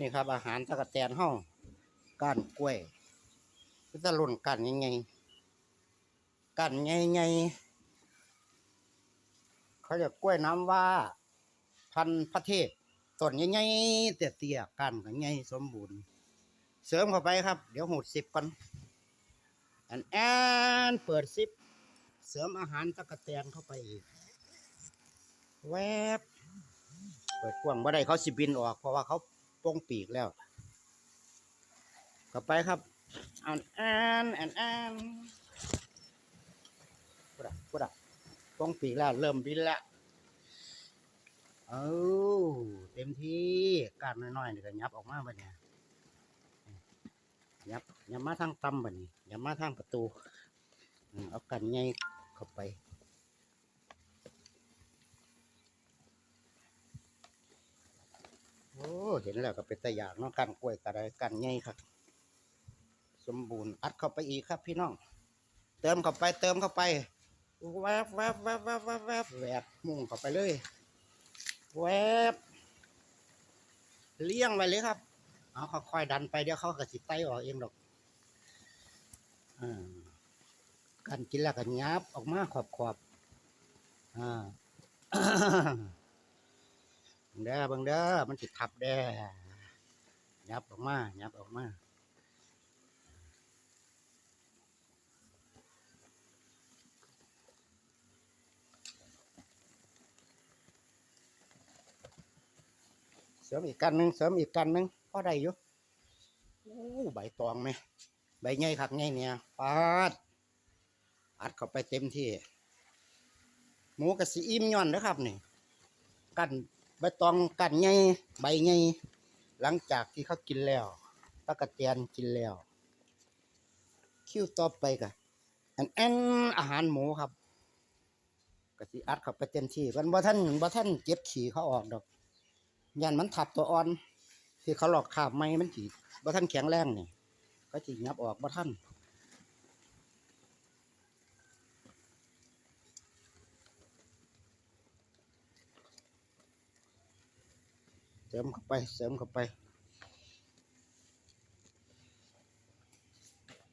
นี่ครับ อาหารตะกะแตนห้องก้านกล้วยก็จะหล่นกันยังไงกันไงไงเขาจะกล้วยน้ำว่า พันพระเทศต้นใหญ่ๆเตี้ยๆกันก็ใหญ่สมบูรณ์ เสริมเข้าไปครับ เดี๋ยวหูดสิบก่อนอันแอนเปิดสิบเสริมอาหารตะกะแตนเข้าไปอีกแวบเปิดกว้างบ่ได้เขาสิบินออก เพราะว่าเขา โป้งปีกแล้วเข้าไปครับอันแอนแอนแอนพุดะพุดะโป้งปีกแล้วเริ่มบินแล้วเอาเต็มที่การน้อยๆนี่ก็ยับออกมาบัดเนี่ยยับยับมาทางต่ำบัดนี้ยับมาทางประตูอืมเอากันใหญ่เข้าไป โอ้ เห็นแล้วก็เป็นตะยากเนาะกันกล้วยกระไดกันใหญ่ครับ สมบูรณ์อัดเข้าไปอีกครับพี่น้อง เติมเข้าไปเติมเข้าไปแวบแวบแวบแวบแวบแวบแวบมุ่งเข้าไปเลยแวบเลี้ยงไว้เลยครับเอาค่อยๆดันไปเดี๋ยวเขาก็สิไตออกเองดอกอ่ากันกินแล้วก็ยับออกมาขอบขอบอ่า เด้อเบิ่งเด้อมันสิทับเด้อยับออกมายับออกมาเสริมอีกกันหนึ่งเสริมอีกกันหนึ่งพอได้อยู่โอ้ใบตองไหมใบใหญ่คักใหญ่เนี่ยปาดอัดเข้าไปเต็มที่ หมูกระสีอิ่มย่อนนะครับนี่ กัน ใบตองกันใหญ่ใบใหญ่หลังจากที่เขากินแล้วตะกะเตียนกินแล้ว คิวต่อไปกะอันแอนอาหารหมูครับกะสิอัดเข้าไปเต็มที่กันบ่ท่านบ่ท่านเก็บขี้เขาออกดอกยันมันทับตัวอ่อน ที่เขาหลอกขาบไม้มันสิบ่ท่านแข็งแรงนี่ก็สิงับออกบ่ท่าน ริมเข้าไป เสริมเข้าไป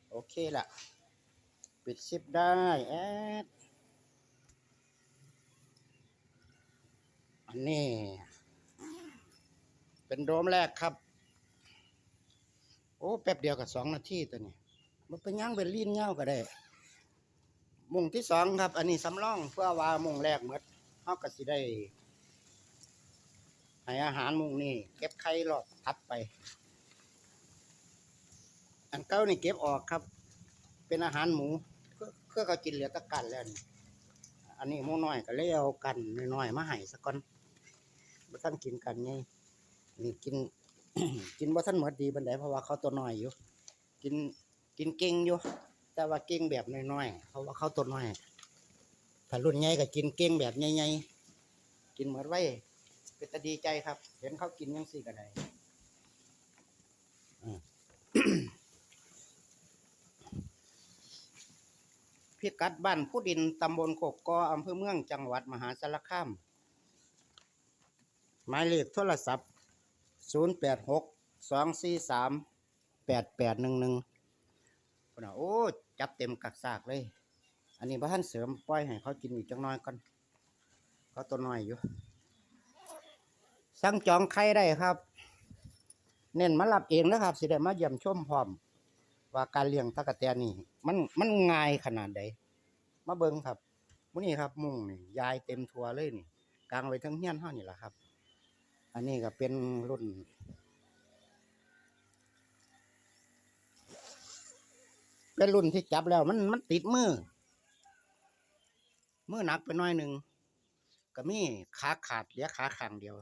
โอเคละปิดซิปได้แอดอันนี้ เป็นโดมแรกครับ โอ้แป๊บเดียวกับสองนาทีตัวนี้ มันเป็นย่างเป็นลีนเง่าก็ได้ มุงที่สองครับ อันนี้สำรองเพื่อว่ามุงแรกหมดเขาก็สิได้ ให้อาหารมุงนี่เก็บไข่รอบทับไป อันเก้านี่เก็บออกครับ เป็นอาหารหมูเพื่อเพื่อเขากินเหลือตะกันแล้วนี่อันนี้มูน้อยก็เลยเอากันน้อยมาให้สักก่อนบ่ท่านกินกันไงนี่กิน กินบ่ท่านหมดดีบันไดเพราะว่าเขาตัวน้อยอยู่ กินกินเก่งอยู่ แต่ว่าเก่งแบบน้อยๆเพราะว่าเขาตัวน้อยถ้ารุ่นใหญ่ก็กินเก่งแบบใหญ่ๆกินหมดไว้ เป็นตาดีใจครับ เห็นเขากินยังสี่กันไดอืมพิกัดบ้านผู้ดินตำบลโคกกออำเภอเมืองจังหวัดมหาสารคาม หมายเลขโทรศัพท์ 0 8 6 2 4 3 8 8 1 1พุ่นน่ะโอ้ จับเต็มกักซากเลย อันนี้พระท่านเสริมปล่อยให้เขากินอีกจังน้อยก่อนเขาตัวน้อยอยู่ สั่งจองไข่ได้ครับ เน้นมารับเองนะครับ สิได้มาเยี่ยมชมพร้อม ว่าการเลี้ยงตะกะแตนนี่ มันมันง่ายขนาดใดมาเบิ่งครับมื้อนี้ครับ มุ้งนี่ยายเต็มทัวเลยนี่กลางไว้ทั้งเฮียนเฮานี่แหละครับ อันนี้ก็เป็นรุ่นเป็นรุ่นที่จับแล้ว มันมันติดมือมือหนักไปหน่อยหนึ่งก็มีขาขาดเหลือขาข้างเดียว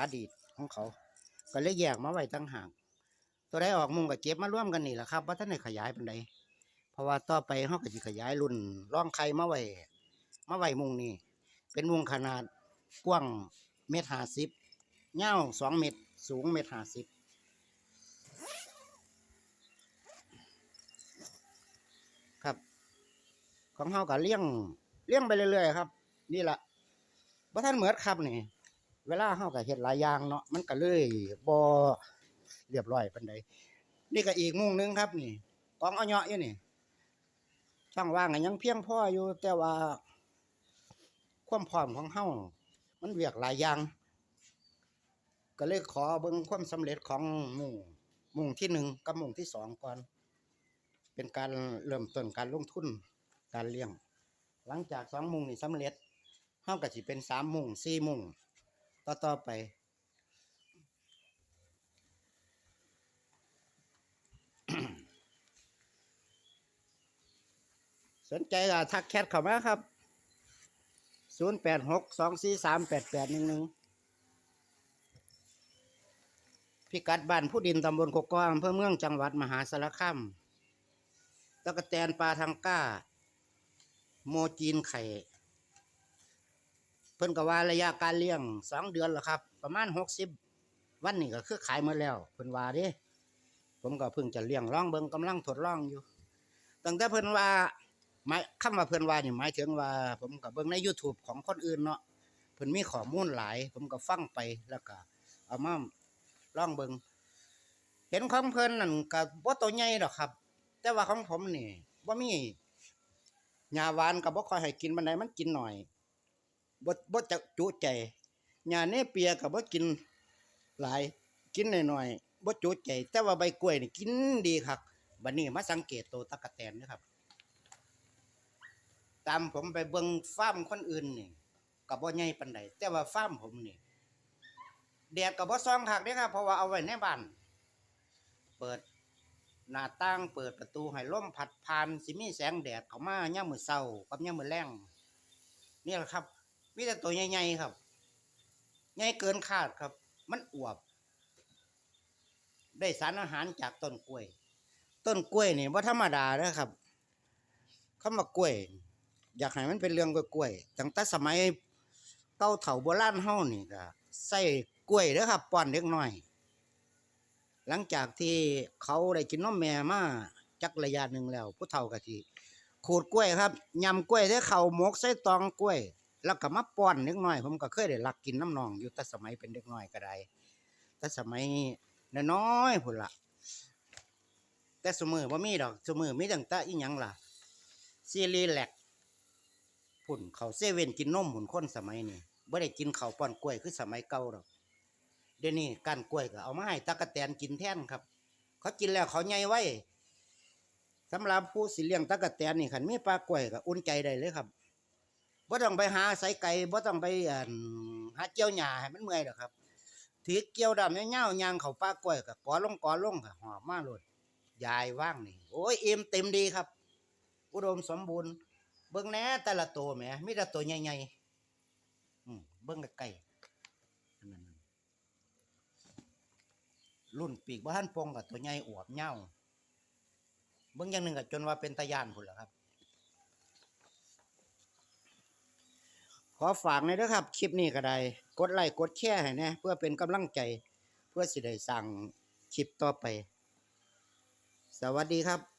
ขาดีดของเขา ก็เลยแยกมาไว้ตั้งห่าง ตัวได้ออกมุงกับเก็บมาร่วมกันนี่แหละครับว่าท่านได้ขยายเป็นใดเพราะว่าต่อไปเขาก็จะขยายรุ่นร่องไข่มาไว้มาไว้มุงนี่เป็นมุงขนาดกว้างเมตรห้าสิบยาสองเมตร สูงเมตรห้าสิบครับ ของเขาก็เลี้ยงเลี้ยงไปเรื่อยๆครับ นี่แหละว่าท่านเหมือนครับนี่ เวลาเฮาก็เฮ็ดหลายอย่างเนาะมันก็เลยบ่เรียบร้อยปานใดนี่ก็อีกมุงหนึงครับนี่กองเอาเหยาะอยู่นี่ช่างว่างก็ยังเพียงพออยู่ แต่ว่า ความพร้อมของเฮามันเวียกหลายอย่างก็เลยขอเบิ่งความสำเร็จของหมู่หมู่ที่หนึ่งกับหมู่ที่สองก่อน เป็นการเริ่มต้นการลงทุนการเลี้ยง หลังจากสองหมุงนี่สำเร็จเฮาก็สิเป็นสามหมุงสี่หมุง ต่อต่อไป สนใจก็ทักแชทเข้ามาครับศูนย์แปดหกสองสี่สามแปดแปดหนึ่งหนึ่งพิกัดบ้านผู้ดินตำบลกกอกอำเภอเมืองจังหวัดมหาสารคามตะกะแตนปลาทางก้า โมจีนไข่ เพิ่นก็ว่าระยะการเลี้ยงสองเดือนแล้วครับ ประมาณหกสิบวันนี้ก็คือขายหมดแล้วเพิ่นว่าด้ผมก็เพิ่งจะเลี้ยงล่องเบิงกำลังทดลองอยู่ตั้งแต่เพิ่นว่าหมายคำว่าเพิ่นว่านี่หมายถึงว่า ผมก็เบิ่งใน YouTube ของคนอื่นเนาะเพิ่นมีข้อมูลหลาย ผมก็ฟังไปแล้วก็เอามาลองเบิ่งเห็นของเพิ่นนั่นก็บ่ตัวใหญ่ดอกครับ แต่ว่าของผมนี่บ่มีหญ้าหวานก็บ่ค่อยให้กินปานใดมันกินหน่อย บ่บ่จะจุใจหญ้าเนเปียก็บ่กินหลาย กินน้อยๆบ่จุใจ แต่ว่าใบกล้วยนี่กินดีคักบัดนี้มาสังเกตตัวตะกะแตนเด้อครับ ตามผมไปเบิ่งฟาร์มคนอื่นนี่ก็บ่ใหญ่ปานใดแต่ว่าฟาร์มผมนี่แดดก็บ่ส่องคักเด้ครับเพราะว่าเอาไว้ในบ้าน เปิดหน้าต่างเปิดประตูให้ลมพัดผ่านสิมีแสงแดดเข้ามายามมื้อเช้ากับยามมื้อแลงนี่แหละครับ มีแต่ตัวใหญ่ๆครับ ใหญ่เกินคาดครับ มันอวบ ได้สารอาหารจากต้นกล้วย ต้นกล้วยนี่บ่ธรรมดาเด้อครับคำว่ากล้วย อยากให้มันเป็นเรื่องกล้วยตั้งแต่สมัยเก่าเฒ่าโบราณเฮานี่ก็ใส่กล้วยเด้อครับป้อนเด็กน้อย หลังจากที่เขาได้กินนมแม่มาจักระยะหนึ่งแล้ว ผู้เฒ่าก็สิขูดกล้วยครับยำกล้วยใส่ข้าหมกใส่ตองกล้วย แล้วก็มาป้อนเด็กน้อย ผมก็เคยได้ลักกินน้ำนองอยู่แต่สมัยเป็นเด็กน้อยก็ได้แต่สมัยน้อยๆพุ่นละแต่สมือบ่ามีดอกสมือมีตั้งแต่อีหยังล่ะซีรีแลกพุ่นเขาเซเว่นกินนมหุ่นคนสมัยนี้บ่ได้กินเขาป้อนกล้วยคือสมัยเก่าหรอกเดี๋ยวนี้กานกล้วยก็เอามาให้ตะกะแตนกินแท่นครับ เขากินแล้วเขาใหญ่ไว้สำหรับผู้สิเลี้ยงตะกะแตนนี่คันมีปลากล้วยก็อุ่นใจได้เลยครับ บ่ต้องไปหาไสไก่บ่ต้องไปอ่นหาเกี่ยวหญ้าให้มันเมื่อยดอกครับถือเกี่ยวดำยาวๆย่างเข้าปลากล้วยก็กอลงกอลงก็หอบมาโลดยายว่างนี่โอ้ยเอ็มเต็มดีครับ อุดมสมบูรณ์ เบิ่งแน่แต่ละตัวแหมมีแต่ตัวใหญ่ๆเบิ่งใกล้ๆอันนั้นน่รุ่นปีกบ่ทันปงกับตัวใหญ่อวบเหย้าเบิ่งอย่างหนึ่งก็จนว่าเป็นตาย่านพุ่นล่ะครับ ขอฝากหน่อยเด้อครับ คลิปนี้ก็ได้ กดไลค์กดแชร์ให้นะเพื่อเป็นกำลังใจ เพื่อสิได้สั่งคลิปต่อไป สวัสดีครับ